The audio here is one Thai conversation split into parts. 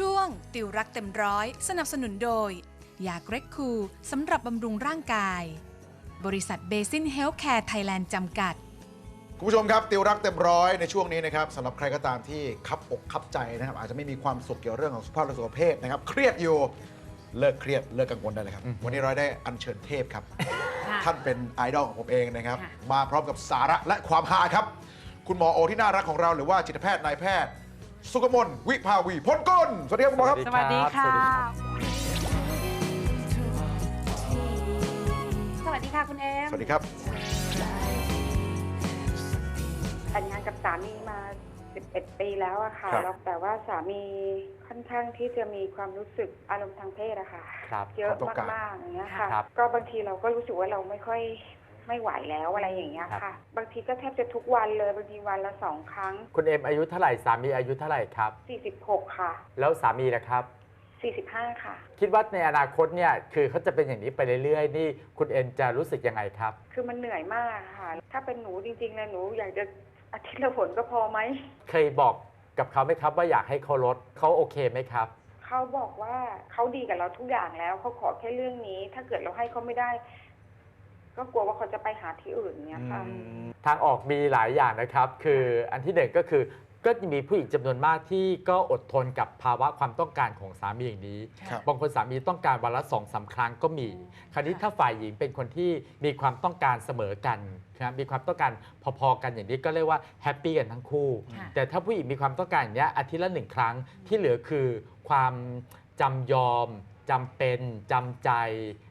ช่วง ติวรักเต็มร้อย สนับสนุนโดย ยาเกรกคูลสำหรับบำรุงร่างกาย บริษัทเบซินเฮลท์แคร์ไทยแลนด์จำกัด คุณผู้ชมครับ ติวรักเต็มร้อยในช่วงนี้นะครับสำหรับใครก็ตามที่คับอกคับใจนะครับ อาจจะไม่มีความสุขเกี่ยวเรื่องของสุขภาพและสุขภาพนะครับเครียดอยู่เลิกเครียดเลิกกังวลได้เลยครับ วันนี้เราได้อัญเชิญเทพครับค่ะท่านเป็นไอดอลของผมเองนะครับค่ะมาพร้อมกับสาระและความฮาครับ คุณหมอโอที่น่ารักของเราหรือว่าจิตแพทย์นายแพทย์ สุกมลวิภาวีพลกุลสวัสดีครับคุณหมอครับ สวัสดีค่ะ สวัสดีค่ะคุณเอมสวัสดีครับ แต่งงานกับสามีมา 11 ปีแล้วอะค่ะครับ แล้วแต่ว่าสามีค่อนข้างที่จะมีความรู้สึกอารมณ์ทางเพศอะค่ะ ครับ เยอะความต้องการ มากๆอย่างเงี้ยค่ะ ครับ ก็บางทีเราก็รู้สึกว่าเราไม่ค่อย ไม่ไหวแล้วอะไรอย่างเงี้ยครัค่ะบบางทีก็แทบจะทุกวันเลยบางทีวันละสองครั้งคุณเอ็มอายุเท่าไหร่สามีอายุเท่าไหร่ครับ46ค่ะแล้วสามีนะครับ45ค่ะ คิดว่าในอนาคตเนี่ยคือเขาจะเป็นอย่างนี้ไปเรื่อยๆนี่คุณเอ็มจะรู้สึกยังไงครับ คือมันเหนื่อยมากค่ะ ถ้าเป็นหนูจริงๆเลยหนูอยากจะอาทิตย์ละผลก็พอไหม เคยบอกกับเขาไหมครับว่าอยากให้เขาลดเขาโอเคไหมครับ เขาบอกว่าเขาดีกับเราทุกอย่างแล้วเขาขอแค่เรื่องนี้ ถ้าเกิดเราให้เขาไม่ได้ ก็กลัวว่าเขาจะไปหาที่อื่นเนี้ยค่ะ ทางออกมีหลายอย่างนะครับ คืออันที่หนึ่งก็คือก็จะมีผู้หญิงจำนวนมากที่ก็อดทนกับภาวะความต้องการของสามีอย่างนี้ ครับบางคนสามีต้องการวันละสองสามครั้งก็มี คราวนี้ถ้าฝ่ายหญิงเป็นคนที่มีความต้องการเสมอกันนะครับมีความต้องการพอๆกันอย่างนี้ก็เรียกว่าแฮปปี้กันทั้งคู่ ค่ะ แต่ถ้าผู้หญิงมีความต้องการอย่างนี้ยอาทิตย์ละหนึ่งครั้งที่เหลือคือความจำยอมจำเป็นจำใจ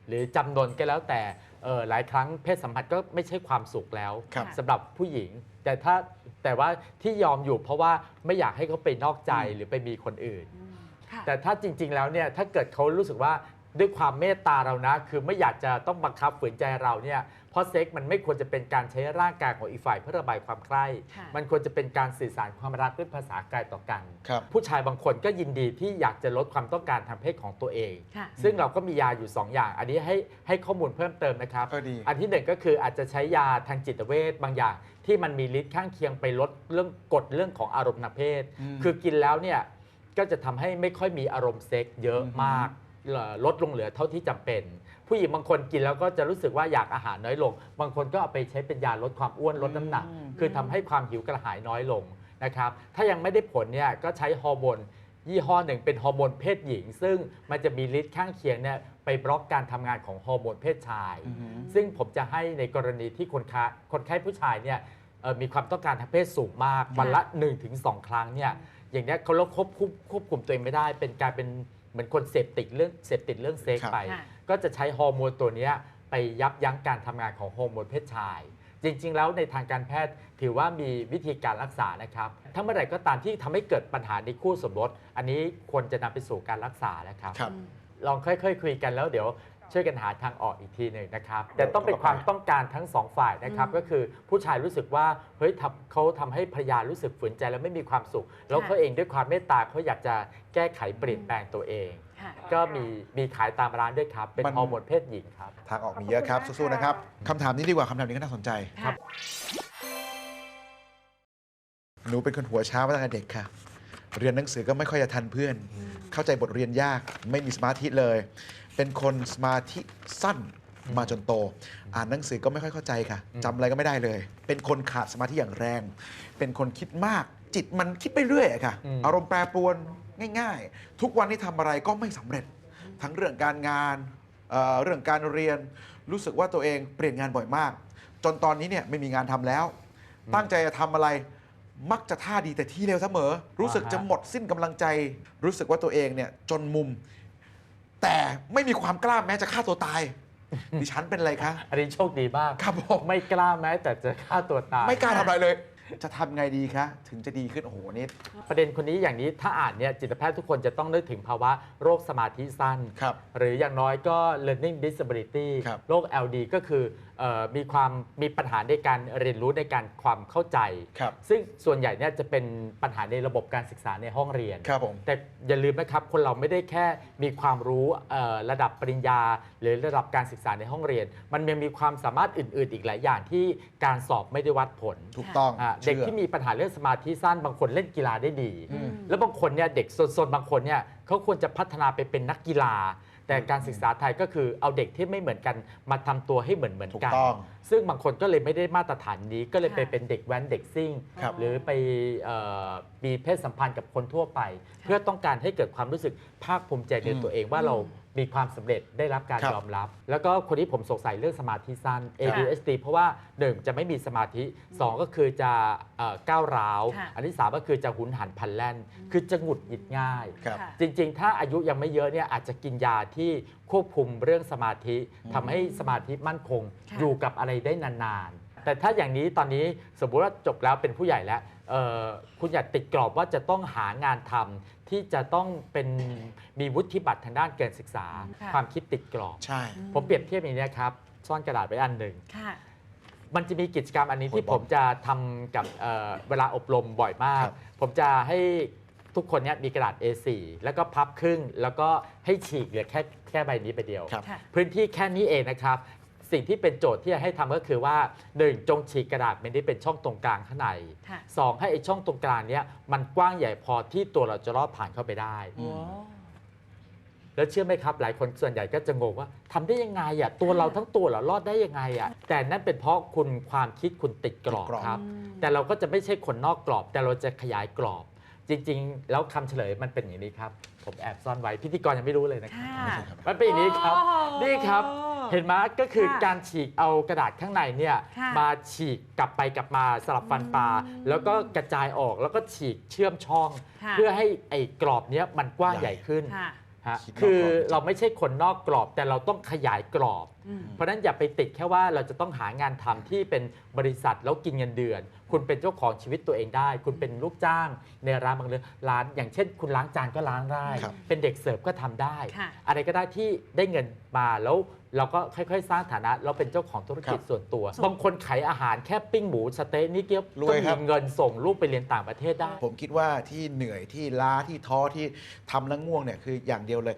หรือจำนนก็แล้วแต่ เออหลายครั้งเพศสัมพันธ์ก็ไม่ใช่ความสุขแล้วครับ สำหรับผู้หญิง แต่ถ้าแต่ว่าที่ยอมอยู่เพราะว่าไม่อยากให้เขาไปนอกใจหรือไปมีคนอื่น ค่ะ แต่ถ้าจริง ๆ แล้วเนี่ยถ้าเกิดเขารู้สึกว่า ด้วยความเมตตาเรานะ คือไม่อยากจะต้องบังคับฝืนใจเราเนี่ยเพราะเซ็กมันไม่ควรจะเป็นการใช้ร่างกายของอีกฝ่ายเพื่อระบายความใคร่ ค่ะ มันควรจะเป็นการสื่อสารความรักด้วยภาษากายต่อกัน ครับ ผู้ชายบางคนก็ยินดีที่อยากจะลดความต้องการทางเพศของตัวเอง ค่ะ ซึ่งเราก็มียาอยู่ 2 อย่าง อันนี้ให้ให้ข้อมูลเพิ่มเติมนะครับ เออดี อันที่หนึ่งก็คืออาจจะใช้ยาทางจิตเวชบางอย่าง ที่มันมีฤทธิ์ข้างเคียงไปลดเรื่องกดเรื่องของอารมณ์ทางเพศ อืมคือกินแล้วเนี่ยก็จะทำให้ไม่ค่อยมีอารมณ์เซ็กเยอะอือฮึมากเอ่อ ลดลงเหลือเท่าที่จำเป็น ผู้หญิงบางคนกินแล้วก็จะรู้สึกว่าอยากอาหารน้อยลง บางคนก็เอาไปใช้เป็นยาลดความอ้วนลดน้ำหนัก คือทำให้ความหิวกระหายน้อยลงนะครับถ้ายังไม่ได้ผลเนี่ยก็ใช้ฮอร์โมนยี่ห้อหนึ่งเป็นฮอร์โมนเพศหญิง ซึ่งมันจะมีฤทธิ์ข้างเคียงเนี่ยไปบล็อกการทำงานของฮอร์โมนเพศชายอือฮึซึ่งผมจะให้ในกรณีที่คนค้าคนไข้ผู้ชายเนี่ยเอ่อมีความต้องการทางเพศสูงมากวันละ 1-2 ครั้งเนี่ยอย่างเนี้ยเขาลดควบคุมควบคุมตัวเองไม่ได้เป็นกลารเป็น เหมือนคนเสพติดเรื่องเสพติดเรื่องเซ็กครับไป ค่ะก็จะใช้ฮอร์โมนตัวเนี้ยไปยับยั้งการทำงานของฮอร์โมนเพศชาย จริง ๆ แล้วในทางการแพทย์ถือว่ามีวิธีการรักษานะครับถ้าเมื่อไหร่ก็ตามที่ทำให้เกิดปัญหาในคู่สมรส อันนี้ควรจะนำไปสู่การรักษานะครับ ครับ ลองค่อยๆคุยกันแล้วเดี๋ยว ช่วยกันหาทางออกอีกทีหนึ่งนะครับ แต่ต้องเป็นความต้องการทั้งสองฝ่ายนะครับอืมก็คือผู้ชายรู้สึกว่าเฮ้ยทำเขาทำให้ภรรยารู้สึกฝืนใจแล้วไม่มีความสุข แล้วเขาเองด้วยความเมตตาเขาอยากจะแก้ไขเปลี่ยนแปลงตัวเองค่ะก็มีมีขายตามร้านด้วยครับ เป็นมันฮอร์โมนเพศหญิงครับทางออกมีเยอะครับสู้ๆนะครับคำถามนี้ดีกว่าคำถามนี้ก็น่าสนใจค่ะหนูเป็นคนหัวช้ามาตั้งแต่เด็กค่ะ เรียนหนังสือก็ไม่ค่อยจะทันเพื่อน เข้าใจบทเรียนยาก ไม่มีสมาธิเลย เป็นคนสมาธิสั้นมาจนโต อ่านหนังสือก็ไม่ค่อยเข้าใจค่ะอืมจำอะไรก็ไม่ได้เลย เป็นคนขาดสมาธิอย่างแรง เป็นคนคิดมากจิตมันคิดไปเรื่อยอะค่ะ อารมณ์แปรปรวนง่าย ๆ ทุกวันนี้ทำอะไรก็ไม่สำเร็จ ทั้งเรื่องการงานเอ่อเรื่องการเรียน รู้สึกว่าตัวเองเปลี่ยนงานบ่อยมาก จนตอนนี้เนี่ยไม่มีงานทำแล้ว ตั้งใจจะทำอะไร มักจะท่าดีแต่ที่เร็วเสมอ รู้สึกจะหมดสิ้นกำลังใจ รู้สึกว่าตัวเองเนี่ยจนมุม แต่ไม่มีความกล้าแม้จะฆ่าตัวตาย ดิฉันเป็นอะไรคะ อันนี้โชคดีมากครับผม ไม่กล้าแม้แต่จะฆ่าตัวตาย ไม่กล้าทำอะไรเลย จะทำไงดีคะ ถึงจะดีขึ้น โอ้โหนี่ ประเด็นคนนี้อย่างนี้ถ้าอ่านเนี่ยจิตแพทย์ทุกคนจะต้องนึกถึงภาวะโรคสมาธิสั้น ครับ หรืออย่างน้อยก็ learning disability ครับ โรค LD ก็คือเอ่อมีความมีปัญหาในการเรียนรู้ในการความเข้าใจ ครับ ซึ่งส่วนใหญ่เนี่ยจะเป็นปัญหาในระบบการศึกษาในห้องเรียน ครับผม แต่อย่าลืมนะครับ คนเราไม่ได้แค่มีความรู้เอ่อระดับปริญญา หรือระดับการศึกษาในห้องเรียน มันยังมีความสามารถอื่น ๆ อีกหลายอย่างที่การสอบไม่ได้วัดผลถูกต้อง อะเด็กชื่อที่มีปัญหาเรื่องสมาธิสั้นบางคนเล่นกีฬาได้ดีอืมแล้วบางคนเนี่ยเด็กโซนๆบางคนเนี่ยเขาควรจะพัฒนาไปเป็นนักกีฬา แต่การศึกษาไทยก็คือเอาเด็กที่ไม่เหมือนกันมาทำตัวให้เหมือนเหมือนถูกกันต้องซึ่งบางคนก็เลยไม่ได้มาตรฐานนี้ก็เลยไปค่ะเป็นเด็กแว้นเด็กซิ่งครับหรือไปเอ่อมีเพศสัมพันธ์กับคนทั่วไป เพื่อต้องการให้เกิดความรู้สึกภาคภูมิใจในอืมตัวเองว่าเรา มีความสำเร็จได้รับการครับยอมรับ แล้วก็คนที่ผมสงสัยเรื่องสมาธิสั้น ADHD เพราะว่า 1 จะไม่มีสมาธิ 2 ก็คือจะเอ่อก้าวร้าว ค่ะ อันที่ 3 ก็คือจะหุนหันพลันแล่น คือจะหงุดหงิดง่าย ครับ ค่ะ จริง ๆ ถ้าอายุยังไม่เยอะเนี่ยอาจจะกินยาที่ควบคุมเรื่องสมาธิทำให้สมาธิมั่นคง ค่ะอยู่กับอะไรได้นานๆ แต่ถ้าอย่างนี้ตอนนี้สมมุติว่าจบแล้วเป็นผู้ใหญ่แล้วเอ่อ คุณอย่าติดกรอบว่าจะต้องหางานทำที่จะต้องเป็นมีวุฒิบัตรทางด้านการศึกษาค่ะความคิดติดกรอบ ใช่ ผมเปรียบเทียบอย่างนี้นะครับ ซ่อนกระดาษไว้อันหนึ่งค่ะมันจะมีกิจกรรมอันนี้ที่โอ้ยผมจะทำกับเอ่อเวลาอบรมบ่อยมากครับผมจะให้ทุกคนเนี่ยมีกระดาษ A4 แล้วก็พับครึ่ง แล้วก็ให้ฉีกเหลือแค่แค่ใบนี้ไปเดียวครับค่ะพื้นที่แค่นี้เองนะครับ สิ่งที่เป็นโจทย์ที่จะให้ทำก็คือว่า 1. จงฉีกกระดาษมันได้เป็นช่องตรงกลางข้างในค่ะสองให้ไอ้ช่องตรงกลางเนี้ยมันกว้างใหญ่พอที่ตัวเราจะรอดผ่านเข้าไปได้อืมแล้วเชื่อไหมครับ หลายคนส่วนใหญ่ก็จะงงว่าทำได้ยังไงอะตัวเราทั้งตัวเหรอรอดได้ยังไงอะแต่นั่นเป็นเพราะคุณความคิดคุณติดกรอบติดกรอบครับอืมแต่เราก็จะไม่ใช่คนนอกกรอบ แต่เราจะขยายกรอบ จริง ๆ แล้วคำเฉลยมันเป็นอย่างนี้ครับ ผมแอบซ่อนไว้พิธีกรยังไม่รู้เลยนะครับค่ะมันเป็นอย่างนี้ครับโอ้โหนี่ครับ เห็นไหมก็คือค่ะการฉีกเอากระดาษข้างในเนี่ยค่ะมาฉีกกลับไปกลับมาสลับฟันปลาอืมแล้วก็กระจายออกแล้วก็ฉีกเชื่อมช่อง ค่ะ เพื่อให้ไอ้กรอบเนี้ยมันกว้างใหญ่ใหญ่ขึ้นค่ะ ฮะคิดนอกกรอบ คือเราไม่ใช่คนนอกกรอบแต่เราต้องขยายกรอบอืมเพราะฉะนั้นอย่าไปติดแค่ว่าเราจะต้องหางานทำที่เป็นบริษัทแล้วกินเงินเดือน คุณเป็นเจ้าของชีวิตตัวเองได้ คุณเป็นลูกจ้าง ในร้านบางเรื่องร้าน อย่างเช่น คุณล้างจานก็ล้างได้ครับเป็นเด็กเสิร์ฟก็ทำได้ค่ะอะไรก็ได้ที่ได้เงินมาแล้วเราก็ค่อยๆ สร้างฐานะเราเป็นเจ้าของธุรกิจครับส่วนตัว บางคนขายอาหารแค่ปิ้งหมูสเต๊ะนี่เกี๊ยวรก็วยครัมีบเงินส่งลูกไปเรียนต่างประเทศได้ ผมคิดว่าที่เหนื่อยที่ล้าที่ท้อที่ทำแล้วง่วงเนี่ยคืออย่างเดียวเลย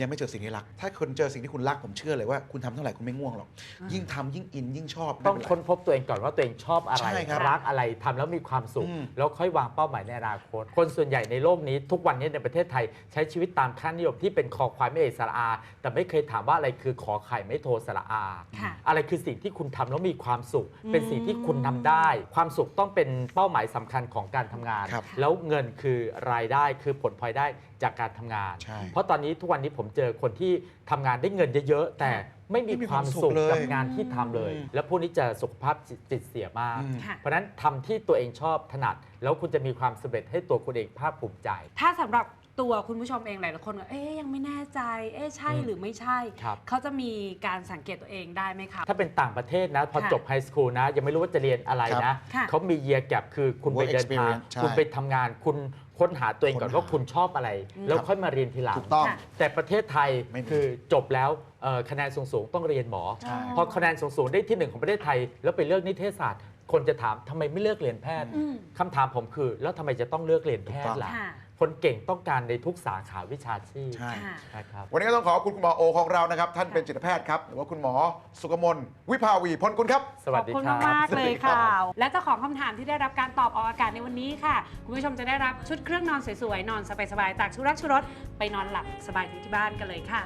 ยังไม่เจอสิ่งที่รัก ถ้าคุณเจอสิ่งที่คุณรักผมเชื่อเลยว่าคุณทำเท่าไหร่คุณไม่ง่วงหรอก ยิ่งทำยิ่งอินยิ่งชอบต้องไม่เป็ไร ค้นพบตัวเองก่อนว่าตัวเองชอบอะไรใช่ครับรักอะไรทำแล้วมีความสุข อืม แล้วค่อยวางเป้าหมายในอนาคต คนส่วนใหญ่ในโลกนี้ทุกวันนี้ในประเทศไทย ใช้ชีวิตตามค่านิยมที่เป็นคอควายไม่เอกสระอา แต่ไม่เคยถามว่าอะไรคือขอไข่ไม่โทรสระอา ค่ะ อะไรคือสิ่งที่คุณทำแล้วมีความสุขอืมเป็นสิ่งที่คุณทำได้ ความสุขต้องเป็นเป้าหมายสำคัญของการทำงาน ครับแล้วเงินคือรายได้คือผลพลอยได้จากการทำงาน ใช่ เพราะตอนนี้ทุกวันนี้ผมเจอคนที่ทำงานได้เงินเยอะๆแต่ ไม่มีไม่มีความมคาวสุสุขขเลยกับงานที่ทำเลย อืมแล้วพวกนี้จะสุขภาพจิตเสียมาก อืม ค่ะ เพราะฉะนั้นทำที่ตัวเองชอบถนัด แล้วคุณจะมีความสำเร็จให้ตัวคุณเองภาคภูมิใจ ถ้าสำหรับตัวคุณผู้ชมเองหลายๆคนก็เอ๊ยยังไม่แน่ใจ เอ๊ะใช่อืมหรือไม่ใช่ ครับ เขาจะมีการสังเกตตัวเองได้ไหมคะ ถ้าเป็นต่างประเทศนะ พอค่ะจบไฮสคูลนะ ยังไม่รู้ว่าจะเรียนอะไรนะ ค่ะ เขามีเยียร์แกคือคุณไป Work เดินทาง experience ใช่ คุณไปทำงานคุณ ค้นหาตัวเองก่อนค้นหาว่าคุณชอบอะไรอืมแล้วค่อยมาเรียนทีหลัง ถูกต้องค่ะแต่ประเทศไทยไม่มี คือจบแล้วเอ่อคะแนนสูงๆต้องเรียนหมอ ใช่ พอคะแนนสูงๆได้ที่หนึ่งของประเทศไทย แล้วไปเลือกนิเทศศาสตร์ คนจะถามทำไมไม่เลือกเรียนแพทย์อืม คำถามผมคือ แล้วทำไมจะต้องเลือกเรียนแพทย์ล่ะ ค่ะ คนเก่งต้องการในทุกสาขาวิชาชีพใช่ ค่ะนะครับวันนี้ก็ต้องขอบคุณคุณหมอโอของเรานะครับ ท่านเป็นจิตแพทย์ครับ หรือว่าคุณหมอสุกมลวิภาวีพลกุลครับสวัสดีขอบคุณครับ มาก ๆ เลยสวัสดีครัค่ะบและเจ้าของคำถามที่ได้รับการตอบออกอากาศในวันนี้ค่ะ คุณผู้ชมจะได้รับชุดเครื่องนอนสวย ๆ นอนสบาย ๆ จากชุรักชุรสไปนอนหลับสบายถึงที่บ้านกันเลยค่ะ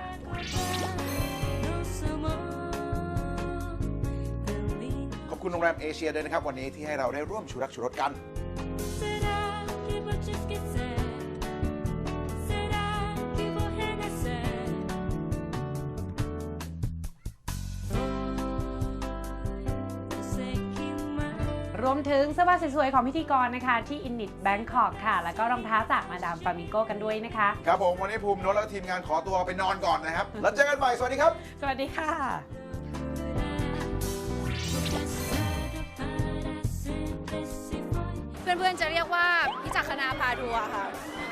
ขอบคุณโรงแรมเอเชียด้วยนะครับ วันนี้ที่ให้เราได้ร่วมชูรักชูรสกัน Será que vou te esquecer? Será มถึงเสื้อผ้าสวยๆของพิธีกรนะคะ ที่อินนิตแบงคอกค่ะ แล้วก็รองเท้าจากมาดามฟามิงโกกันด้วยนะคะ ครับผมวันนี้ภูมิโนตและทีมงานขอตัวไปนอนก่อนนะครับ แล้วเจอกันใหม่สวัสดีครับ สวัสดีค่ะ Porque para sempre se foi เพื่อนๆจะเรียกว่าพิจักคณาพาทัวร์ค่ะ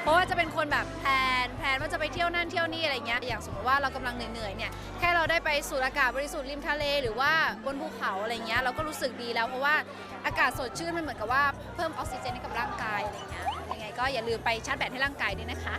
เพราะว่าจะเป็นคนแบบแพลนแพลนว่าจะไปเที่ยวนั่นเที่ยวนี่อะไรเงี้ยอย่างสมมติว่าเรากำลังเหนื่อยๆเนี่ยแค่เราได้ไปสูดอากาศบริสุทธิ์ริมทะเล หรือว่าบนภูเขาอะไรเงี้ยเราก็รู้สึกดีแล้วเพราะว่าอากาศสดชื่นมันเหมือนกับว่าเพิ่มออกซิเจนให้กับร่างกายอะไรเงี้ยยังไงก็อย่าลืมไปชาร์จแบตให้ร่างกายด้วยนะคะ